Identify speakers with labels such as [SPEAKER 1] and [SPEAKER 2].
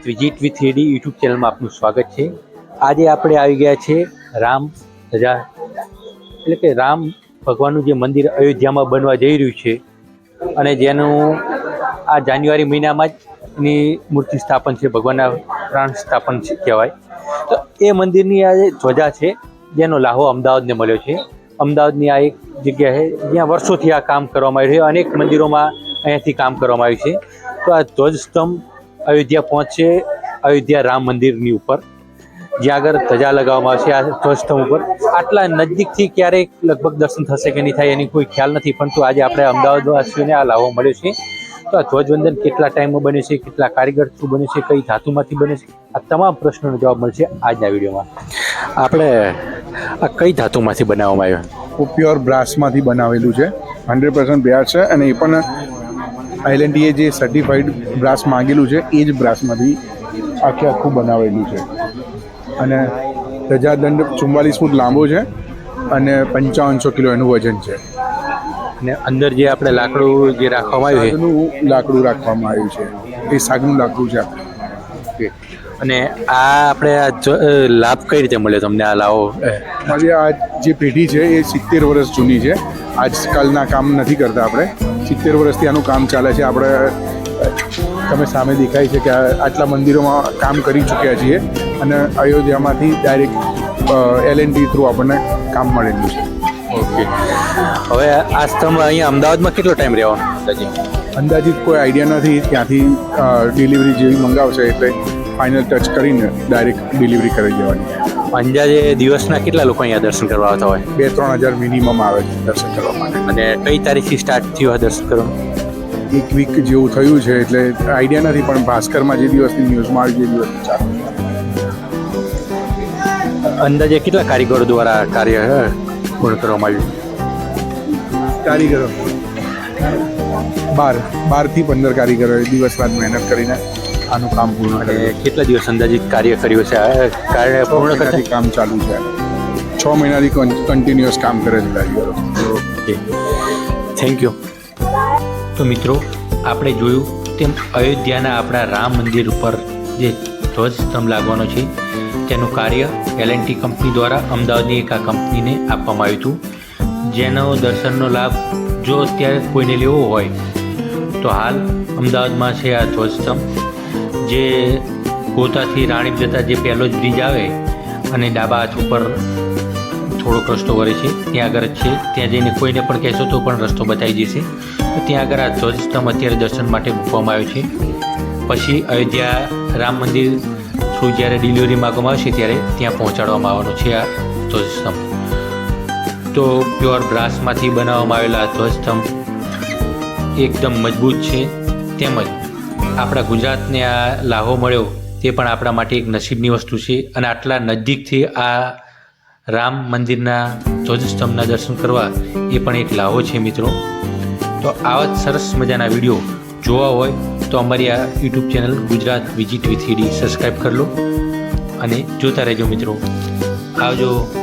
[SPEAKER 1] Visit with three D YouTube ચેનલમાં આપનું સ્વાગત છે. આજે આપણે આવી ગયા છે રામ સજા એટલે કે રામ ભગવાનનું જે મંદિર અયોધ્યામાં બનવા જઈ રહ્યું છે અને જેનું આ જાન્યુઆરી મહિનામાં જ એની મૂર્તિ સ્થાપન છે, ભગવાનના પ્રાણ સ્થાપન કહેવાય. તો એ મંદિરની આ ધ્વજા છે, જેનો લાહો અમદાવાદને મળ્યો છે. અમદાવાદની આ એક જગ્યા છે, જ્યાં વર્ષોથી આ કામ કરવામાં આવ્યું છે. અનેક મંદિરોમાં અહીંયાથી કામ કરવામાં આવ્યું છે. તો આ ધ્વજસ્તંભ અયોધ્યા પહોંચશે અયોધ્યા રામ મંદિરની ઉપર. જ્યાં આગળ ધજા લગાવવામાં આવશે આ ધ્વજસ્તંભ ઉપર. આટલા નજીકથી ક્યારેક લગભગ દર્શન થશે કે નહીં થાય એની કોઈ ખ્યાલ નથી પરંતુ આજે આપણે અમદાવાદવાસીઓને આ લાવવા મળ્યો છે. તો આ ધ્વજવંદન કેટલા ટાઈમમાં બને છે કેટલા કારીગર થ્રુ બને છે કઈ ધાતુમાંથી બને છે આ તમામ પ્રશ્નોનો જવાબ મળશે આજના વિડીયોમાં. આપણે આ કઈ ધાતુમાંથી બનાવવામાં આવ્યો?
[SPEAKER 2] પ્યોર બ્રાસમાંથી બનાવેલું છે. હંડ્રેડ પર્સન્ટ બ્રાસ છે અને એ પણ આઈલેન્ડીએ જે સર્ટિફાઈડ બ્રાસ માંગેલું છે એ જ બ્રાસમાંથી આખે આખું બનાવેલું છે. અને ધજાદંડ ચુમ્માલીસ ફૂટ લાંબો છે અને પંચાવનસો કિલો એનું વજન છે.
[SPEAKER 1] અને અંદર જે આપણે લાકડું જે રાખવામાં આવ્યું
[SPEAKER 2] છે? લાકડું રાખવામાં આવ્યું છે. એ સાગનું લાકડું છે
[SPEAKER 1] ઓકે. અને આ આપણે લાભ કઈ રીતે મળે તમને આ લાવો?
[SPEAKER 2] મારી આ જે પેઢી છે એ સિત્તેર વર્ષ જૂની છે. આજકાલના કામ નથી કરતા આપણે. સિત્તેર વર્ષથી આનું કામ ચાલે છે. આપણે તમે સામે દેખાય છે કે આટલા મંદિરોમાં કામ કરી ચૂક્યા છીએ અને અયોધ્યામાંથી direct L N D through આપણને કામ મળેલું છે.
[SPEAKER 1] ઓકે. હવે આ સ્તંભ અહીંયા અમદાવાદમાં કેટલો ટાઈમ રહેવાનો
[SPEAKER 2] અંદાજિત કોઈ આઈડિયા નથી. ત્યાંથી ડિલિવરી જેવી મંગાવશે એટલે ફાઇનલ ટચ કરીને ડાયરેક્ટ ડિલિવરી કરી દેવાની.
[SPEAKER 1] અંદાજે દિવસના કેટલા લોકો અહીંયા દર્શન કરવા આવતા હોય?
[SPEAKER 2] બે ત્રણ હજાર મિનિમમ આવે છે દર્શન કરવા માટે.
[SPEAKER 1] અને કઈ તારીખથી સ્ટાર્ટ થયું આ દર્શન કરવાનું
[SPEAKER 2] એક વીક જેવું થયું છે એટલે આઈડિયા નથી પણ ભાસ્કરમાં જે દિવસની ન્યૂઝમાં આવી જે દિવસની ચાલુ
[SPEAKER 1] અંદાજે કેટલા કારીગરો દ્વારા કાર્ય પૂર્ણ કરવામાં આવ્યું
[SPEAKER 2] કારીગરો? બાર બારથી પંદર કારીગરો દિવસ રાત મહેનત કરીને આનું કામ પૂર્ણ
[SPEAKER 1] અને કેટલા દિવસ અંદાજિત કાર્ય કર્યું છે આ કાર્ય પૂર્ણ કરતા
[SPEAKER 2] કામ ચાલુ છે. છ મહિનાથી કન્ટિન્યુઅસ કામ કરે છે કારીગરો
[SPEAKER 1] થેન્ક યુ તો મિત્રો આપણે જોયું તેમ અયોધ્યાના આપણા રામ મંદિર ઉપર જે ધ્વજસ્તંભ લાગવાનો છે તેનું કાર્ય એલએનટી કંપની દ્વારા અમદાવાદની એક આ કંપનીને આપવામાં આવ્યું હતું. જેનો દર્શનનો લાભ જો અત્યારે કોઈને લેવો હોય તો હાલ અમદાવાદમાં છે આ ધ્વજસ્તંભ. જે ગોતાથી રાણીપ જતા જે પહેલો જ બ્રિજ આવે અને ડાબા હાથ ઉપર થોડોક રસ્તો વળે છે, ત્યાં આગળ જ છે. ત્યાં જઈને કોઈને પણ કહેશો તો પણ રસ્તો બતાવી જશે ત્યાં આગળ આ ધ્વજસ્તંભ અત્યારે દર્શન માટે મૂકવામાં આવ્યો છે. પછી અયોધ્યા રામ મંદિર થ્રુ જ્યારે ડિલિવરી માગવામાં આવશે ત્યારે ત્યાં પહોંચાડવામાં આવવાનો છે આ ધ્વજસ્તંભ. તો પ્યોર બ્રાસમાંથી બનાવવામાં આવેલા આ એકદમ મજબૂત છે, તેમજ આપણા ગુજરાતને આ લાહો મળ્યો તે પણ આપણા માટે એક નસીબની વસ્તુ છે. અને આટલા નજીકથી આ રામ મંદિરના ધ્વજસ્તંભના દર્શન કરવા એ પણ એક લાહો છે મિત્રો. તો આવા જ સરસ મજાના વીડિયો જોવા હોય તો અમારી આ YouTube channel Gujarat visit with ED subscribe કરી લો. અને જોતા રહેજો મિત્રો. આવજો.